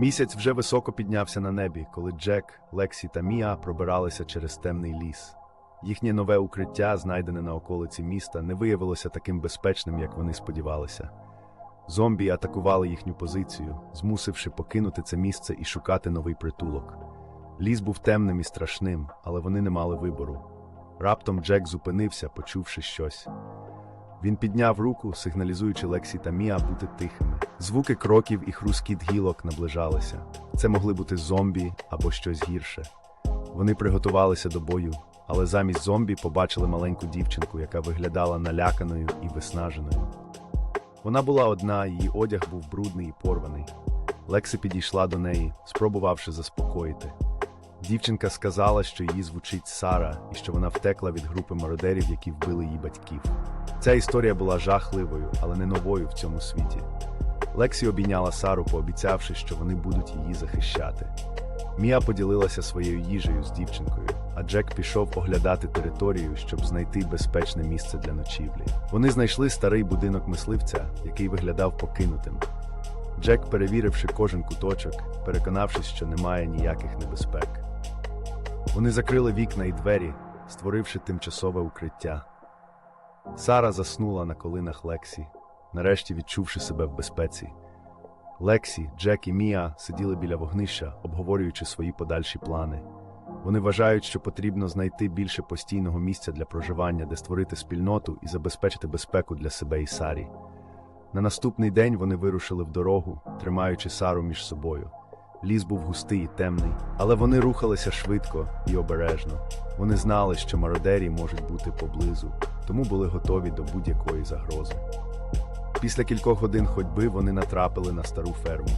Місяць вже високо піднявся на небі, коли Джек, Лексі та Міа пробиралися через темний ліс. Їхнє нове укриття, знайдене на околиці міста, не виявилося таким безпечним, як вони сподівалися. Зомбі атакували їхню позицію, змусивши покинути це місце і шукати новий притулок. Ліс був темним і страшним, але вони не мали вибору. Раптом Джек зупинився, почувши щось. Він підняв руку, сигналізуючи Лексі та Міа бути тихими. Звуки кроків і хрускіт гілок наближалися. Це могли бути зомбі або щось гірше. Вони приготувалися до бою, але замість зомбі побачили маленьку дівчинку, яка виглядала наляканою і виснаженою. Вона була одна, її одяг був брудний і порваний. Лексі підійшла до неї, спробувавши заспокоїти. Дівчинка сказала, що її звучить Сара і що вона втекла від групи мародерів, які вбили її батьків. Ця історія була жахливою, але не новою в цьому світі. Лексі обійняла Сару, пообіцявши, що вони будуть її захищати. Мія поділилася своєю їжею з дівчинкою, а Джек пішов оглядати територію, щоб знайти безпечне місце для ночівлі. Вони знайшли старий будинок мисливця, який виглядав покинутим. Джек, перевіривши кожен куточок, переконавшись, що немає ніяких небезпек. Вони закрили вікна і двері, створивши тимчасове укриття. Сара заснула на колинах Лексі, нарешті відчувши себе в безпеці. Лексі, Джек і Міа сиділи біля вогнища, обговорюючи свої подальші плани. Вони вважають, що потрібно знайти більше постійного місця для проживання, де створити спільноту і забезпечити безпеку для себе і Сарі. На наступний день вони вирушили в дорогу, тримаючи Сару між собою. Ліс був густий і темний, але вони рухалися швидко і обережно. Вони знали, що мародері можуть бути поблизу, тому були готові до будь-якої загрози. Після кількох годин ходьби вони натрапили на стару ферму.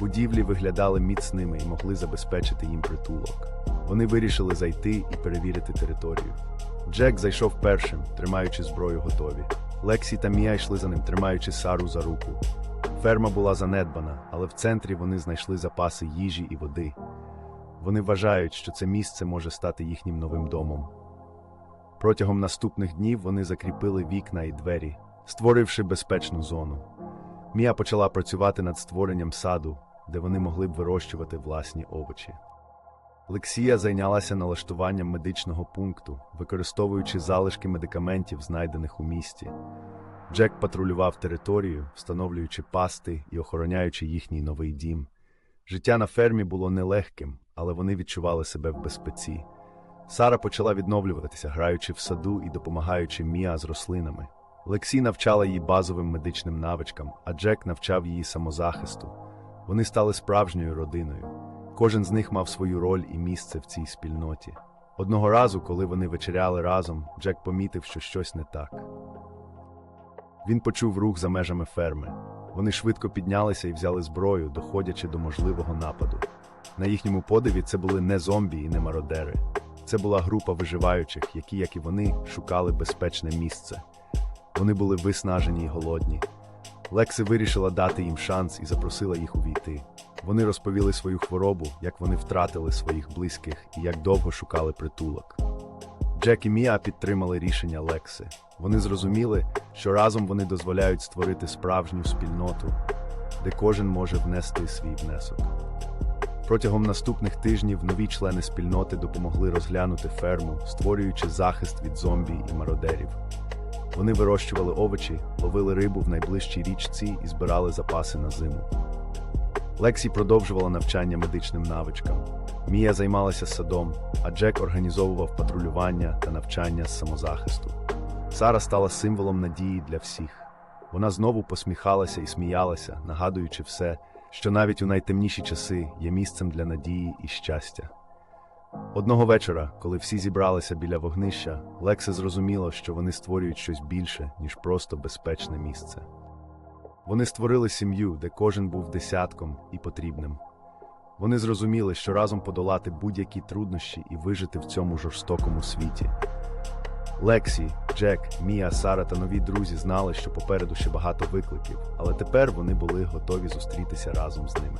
Будівлі виглядали міцними і могли забезпечити їм притулок. Вони вирішили зайти і перевірити територію. Джек зайшов першим, тримаючи зброю готові. Лексі та Мія йшли за ним, тримаючи Сару за руку. Ферма була занедбана, але в центрі вони знайшли запаси їжі і води. Вони вважають, що це місце може стати їхнім новим домом. Протягом наступних днів вони закріпили вікна і двері, створивши безпечну зону. Мія почала працювати над створенням саду, де вони могли б вирощувати власні овочі. Лексія зайнялася налаштуванням медичного пункту, використовуючи залишки медикаментів, знайдених у місті. Джек патрулював територію, встановлюючи пасти і охороняючи їхній новий дім. Життя на фермі було нелегким, але вони відчували себе в безпеці. Сара почала відновлюватися, граючи в саду і допомагаючи Міа з рослинами. Лексі навчала її базовим медичним навичкам, а Джек навчав її самозахисту. Вони стали справжньою родиною. Кожен з них мав свою роль і місце в цій спільноті. Одного разу, коли вони вечеряли разом, Джек помітив, що щось не так. Він почув рух за межами ферми. Вони швидко піднялися і взяли зброю, доходячи до можливого нападу. На їхньому подиві це були не зомбі і не мародери. Це була група виживаючих, які, як і вони, шукали безпечне місце. Вони були виснажені й голодні. Лекси вирішила дати їм шанс і запросила їх увійти. Вони розповіли свою хворобу, як вони втратили своїх близьких і як довго шукали притулок. Джек і Міа підтримали рішення Лекси. Вони зрозуміли, що разом вони дозволяють створити справжню спільноту, де кожен може внести свій внесок. Протягом наступних тижнів нові члени спільноти допомогли розглянути ферму, створюючи захист від зомбі і мародерів. Вони вирощували овочі, ловили рибу в найближчій річці і збирали запаси на зиму. Лексі продовжувала навчання медичним навичкам. Мія займалася садом, а Джек організовував патрулювання та навчання з самозахисту. Сара стала символом надії для всіх. Вона знову посміхалася і сміялася, нагадуючи все, що навіть у найтемніші часи є місцем для надії і щастя. Одного вечора, коли всі зібралися біля вогнища, Лексе зрозуміло, що вони створюють щось більше, ніж просто безпечне місце. Вони створили сім'ю, де кожен був десятком і потрібним. Вони зрозуміли, що разом подолати будь-які труднощі і вижити в цьому жорстокому світі. Лексі, Джек, Мія, Сара та нові друзі знали, що попереду ще багато викликів, але тепер вони були готові зустрітися разом з ними.